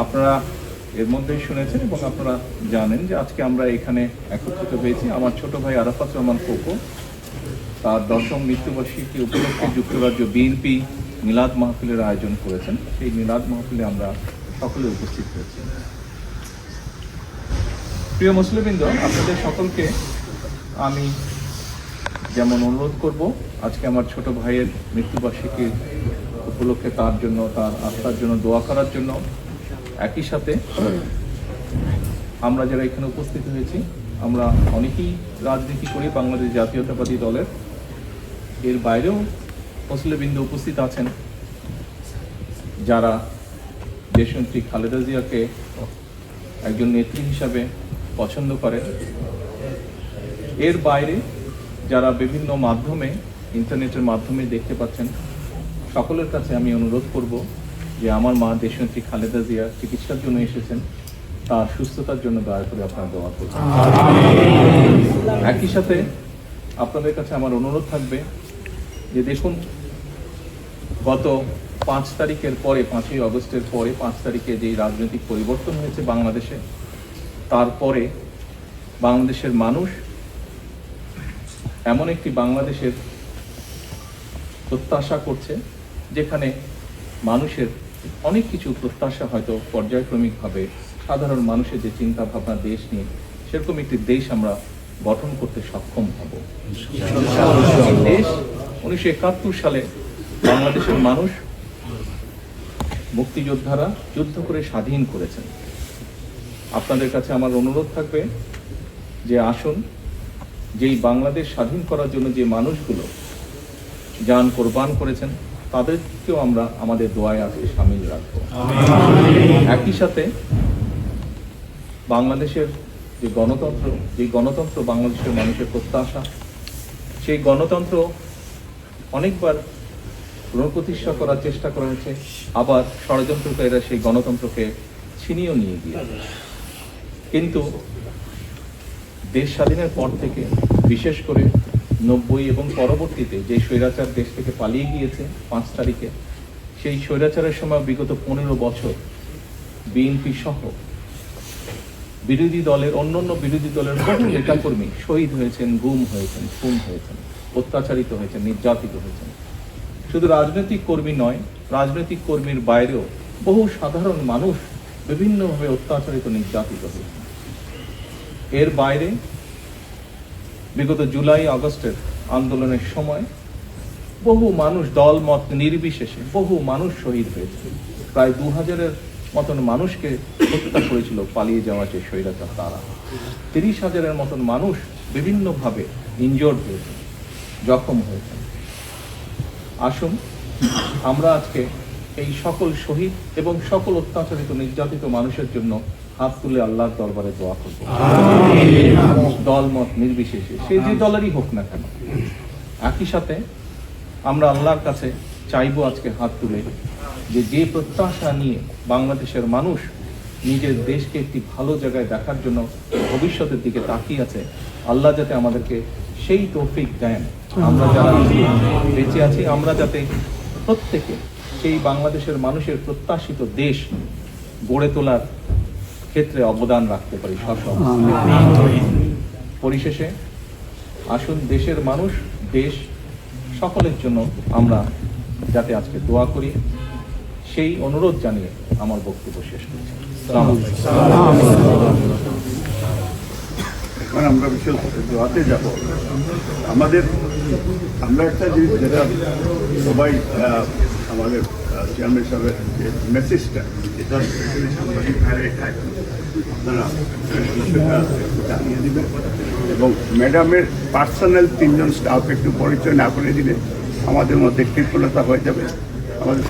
আপনারা এর মধ্যেই শুনেছেন এবং আপনারা জানেন যে আজকে আমরা এখানে একত্রিত হয়েছি। আমার ছোট ভাই আরাফাত রহমান কোকো তার দশম মৃত্যুবার্ষিকী উপলক্ষে যুক্তরাজ্য বিএনপি মিলাদ মাহফিলের আয়োজন করেছেন। সেই মিলাদ মাহফিলে আমরা সকলে উপস্থিত হয়েছি। প্রিয় মুসলিমবৃন্দ আপনাদের সকলকে আমি যেমন অনুরোধ করব, আজকে আমার ছোট ভাইয়ের মৃত্যুবার্ষিকীর উপলক্ষে তার জন্য, তার আত্মার জন্য দোয়া করার জন্য। একই সাথে আমরা যারা এখানে উপস্থিত হয়েছি, আমরা অনেকেই রাজনীতি করি বাংলাদেশ জাতীয়তাবাদী দলের। এর বাইরেও মুসলিমবৃন্দ উপস্থিত আছেন, যারা দেশনেত্রী খালেদা জিয়াকে একজন নেত্রী হিসাবে পছন্দ করেন। এর বাইরে যারা বিভিন্ন মাধ্যমে, ইন্টারনেটের মাধ্যমে দেখতে পাচ্ছেন, সকলের কাছে আমি অনুরোধ করব যে আমার মা দেশনেত্রী খালেদা জিয়া চিকিৎসার জন্য এসেছেন, তার সুস্থতার জন্য দয়া করে আপনারা দোয়া করবেন একই সাথে আপনাদের কাছে আমার অনুরোধ থাকবে যে দেখুন, গত পাঁচ তারিখের পরে, পাঁচই আগস্টের পরে, পাঁচ তারিখে যেই রাজনৈতিক পরিবর্তন হয়েছে বাংলাদেশে, তারপরে বাংলাদেশের মানুষ এমন একটি বাংলাদেশের প্রত্যাশা করছে, যেখানে মানুষের অনেক কিছু প্রত্যাশা হয়তো পর্যায়ক্রমিকভাবে সাধারণ মানুষের যে চিন্তা ভাবনা দেশ নিয়ে, সেরকম একটি দেশ আমরা গঠন করতে সক্ষম হব। দেশ উনিশশো একাত্তর সালে বাংলাদেশের মানুষ, মুক্তিযোদ্ধারা যুদ্ধ করে স্বাধীন করেছেন। আপনাদের কাছে আমার অনুরোধ থাকবে যে আসুন যেই বাংলাদেশ স্বাধীন করার জন্য যে মানুষগুলো যান কোরবান করেছেন তাদেরকেও আমরা আমাদের দোয়ায় আজকে সামিল রাখব। একই সাথে বাংলাদেশের যে গণতন্ত্র যে গণতন্ত্র বাংলাদেশের মানুষের প্রত্যাশা সেই গণতন্ত্র অনেকবার পুনঃপ্রতিষ্ঠা করার চেষ্টা করা হয়েছে আবার ষড়যন্ত্রকারীরা সেই গণতন্ত্রকে ছিনিয়েও নিয়ে গিয়ে কিন্তু দেশ স্বাধীনের পর থেকে, বিশেষ করে নব্বই এবং পরবর্তীতে যে স্বৈরাচার দেশ থেকে পালিয়ে গিয়েছে পাঁচ তারিখে, সেই স্বৈরাচারের সময় বিগত পনেরো বছর বিএনপি সহ বিরোধী দলের, অন্যান্য বিরোধী দলের নেতাকর্মী শহীদ হয়েছেন, গুম হয়েছেন, খুন হয়েছেন, অত্যাচারিত হয়েছেন, নির্যাতিত হয়েছেন। শুধু রাজনৈতিক কর্মী নয়, রাজনৈতিক কর্মীর বাইরেও বহু সাধারণ মানুষ বিভিন্নভাবে অত্যাচারিত, নির্যাতিত হয়েছে এর বাইরে বিগত জুলাই, আগস্টের আন্দোলনের সময় বহু মানুষ দল মত নির্বিশেষে বহু মানুষ শহীদ হয়েছে। প্রায় দু হাজারের মতন মানুষকে হত্যা করেছিল, পালিয়ে যাওয়া যে স্বৈরাচার তারা। তিরিশ হাজারের মতন মানুষ বিভিন্নভাবে ইনজোর্ড হয়েছে, জখম হয়েছে। আসুন, আমরা আজকে এই সকল শহীদ এবং সকল অত্যাচারিত, নির্যাতিত মানুষের জন্য হাত তুলে আল্লাহর দরবারে দোয়া করব। দল মত নির্বিশেষে সে যে দলেরই হোক না কেন। একই সাথে আমরা আল্লাহর কাছে চাইব আজকে হাত তুলে যে যে প্রত্যাশা নিয়ে বাংলাদেশের মানুষ নিজের দেশকে একটি ভালো জায়গায় দেখার জন্য ভবিষ্যতের দিকে তাকিয়ে আছে আল্লাহ যাতে আমাদেরকে সেই তৌফিক দেন। আমরা যারা বেঁচে আছি আমরা যাতে প্রত্যেকে সেই বাংলাদেশের মানুষের প্রত্যাশিত দেশ গড়ে তোলার ক্ষেত্রে অবদান রাখতে পারি সব পরিশেষে আসুন দেশের মানুষ, দেশ সকলের জন্য আমরা যাতে আজকে দোয়া করি, সেই অনুরোধ জানিয়ে আমার বক্তব্য শেষ করছি। আমরা বিশেষ দোয়াতে যাব। আমাদের, আমরা একটা জিনিস যেটা সবাই আমাদের মেসেজটা জানিয়ে দেবেন এবং ম্যাডামের পার্সোনাল তিনজন স্টাফ একটু পরিচয় না করে দিলে আমাদের মধ্যে কৃপণতা হয়ে যাবে। আমাদের